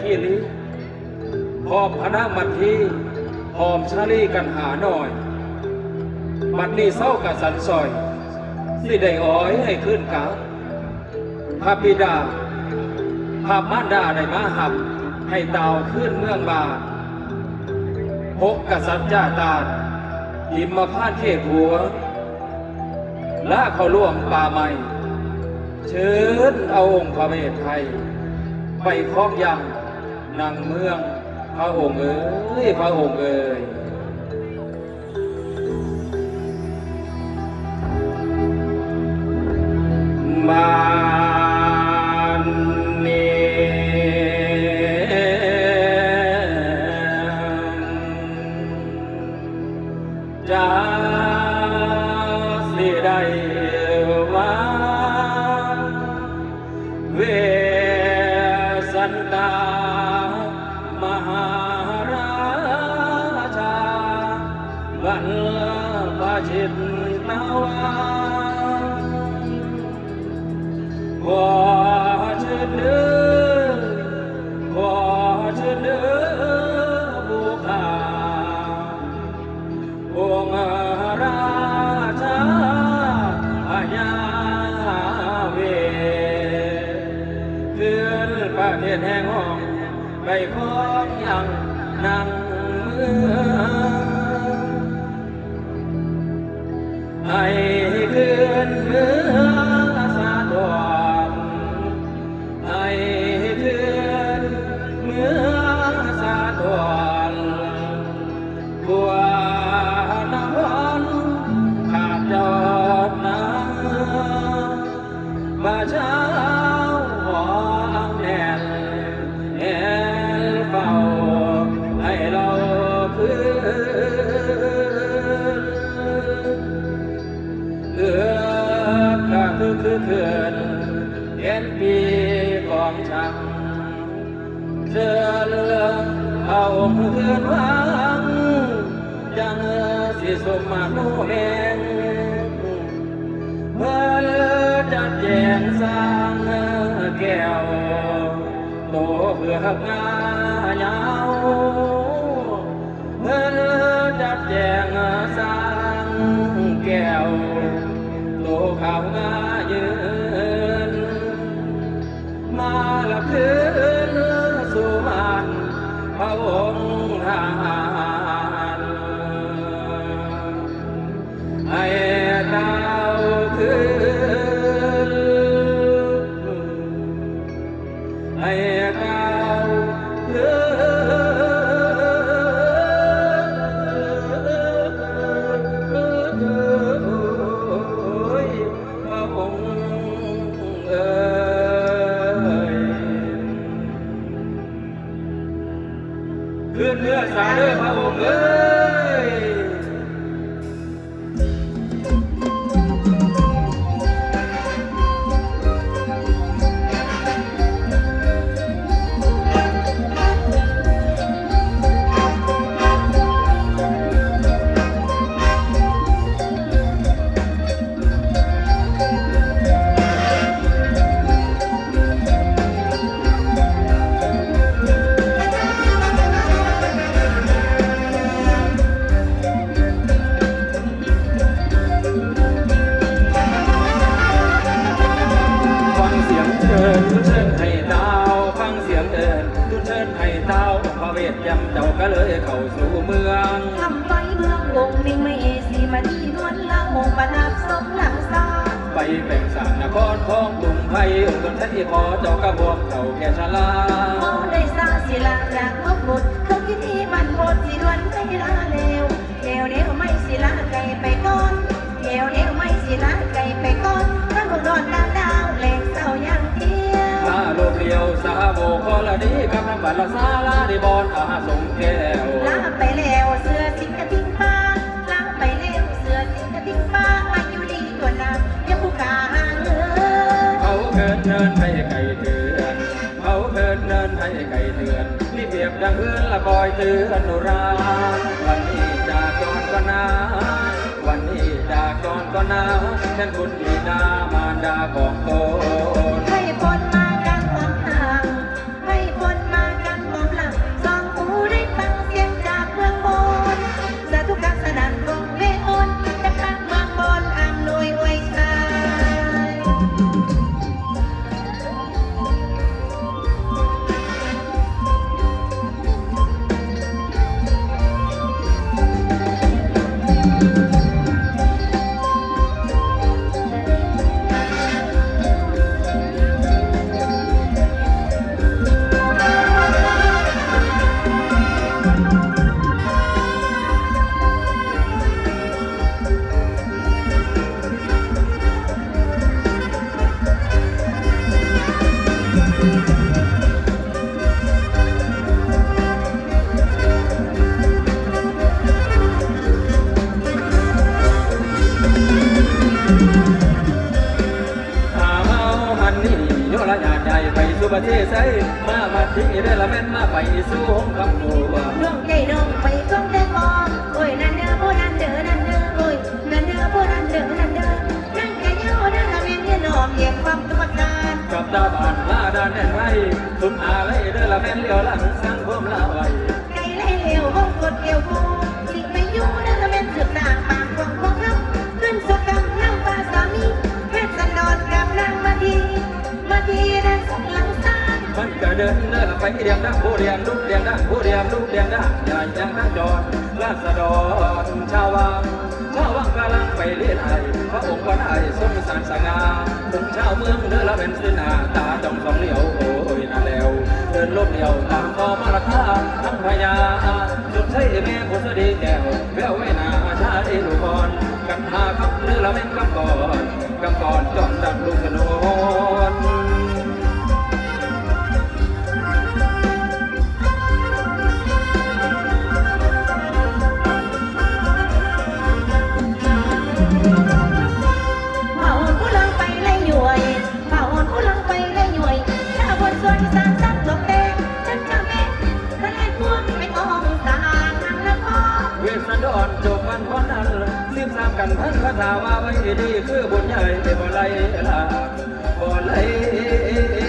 ที่นี้พอมพนักมันที่พอมชาลีกันหาหน่อย บัดนี้เศร้ากับสันซอย สิได้อ้อยให้ขึ้นกาพระบิดาพระมารดาได้มาหับ ให้เตาขึ้นเมืองบาพกกษัตริย์จ้าตาหิมมาพาดเขตหัวล่าเขาล่วงป่าใหม่ เชิญเอาองค์พระเมธไทย ไปครอบยัง นางเมืองพระองค์เอ้ยพระองค์เอ้ยบานนี้จะ เทศแห่งห้องไปของยังนั่งเมือง เจอเรื่องเอาเขื่อนวางจังสิสมมาโนเองเพื่อจัดแจงสร้างแก้วโตเพื่อหักงาย ระเวทยำเจ้าก็เลยเข้าสู่เมืองทำไวเมืองวงมิงไม่เอสีมานีนวลละหงประนับสมหลังซาไปแบ่งสามนครท้องกรุงไทยองค์กรทัยพอเจ้ากระบอกเจ้าแก่ชลาพอได้สร้างศิลาจากพบบุตรเขาคิดที่มันโพดสีดวนไม่ลาเลวเอวเนวไม่ศิลาไก่ไปก้อนเอวเนวไม่ศิลาไก่ไปก้อนทั้งดอนดาวดาว สาโบคอละดีกับน้ำบัตรละซาลาดิบอนอาสมแก้วลาไปแล้วเสือสิงกระทิงมาลาไปแล้วเสือสิงกระทิงมามาอยู่ดีตัวนายังผู้กาหางเอ้ยเขาเกินเนินให้ไก่เตือนเขาเกินเนินให้ไก่เตือนรีบเปรียบดังเอื้อนละคอยเตือนโนราวันนี้จากจอนก็นาวันนี้จากจอนก็นาแทนคุณบิดามารดาของตน เทใสมาบัดที่ได้ละแม่นมาไปสู่ห้องคำนัวดวงใจดวงไปก้องแตงมองโอ้ยนั่นเด้อผู้นั่นเด้อนั่นเด้อโอ้ยนั่นเด้อผู้นั่นเด้อนั่นเด้อนั่งแค่เยานั่งละแม่นเนี่ยน้องเหยียบความตุกการกับตาบานลาดานแน่นไรสุนอาเลยเด้อละแม่นเลี้ยวหลังสร้างความลาไว้ไก่ไล่เหลวห้องกดเกี่ยวกูสิไม่อยู่นั่งละแม่นถึกด่างปากกวงกวางครับขึ้นสุกรรมนั่งปลาสามีเพชรสันดอนกับนางมาดีมาดีนั่งสักหลัง ซ่านมันก็เดินเดินไปเรียงดังผู้เรียงลูกเรียงดังผู้เรียงลูกเรียงดังใหญ่ยังดังจอดราษฎรชาววังชาววังกำลังไปเลียนไอพระองค์ก็ได้ทรงสารสง่าถึงชาวเมืองเดินละเป็นสินาตาจ้องสองเหลียวโอ้ยน่าแล้วเดินลบเดียวตามต่อมาราคาทั้งพญาจุดใช้แม่ผู้สดีแก้วแววไว้นาชาดีลูกอนกันหากับเรือละแม่นกำก่อนกำก่อนจอดดังลูกกระโน รเวสสันดรจบมันพอนั้นสิบสามกันพันพระถาว่าไว้ดีคือบุญใหญ่บ่ไหลลาบ่ไหล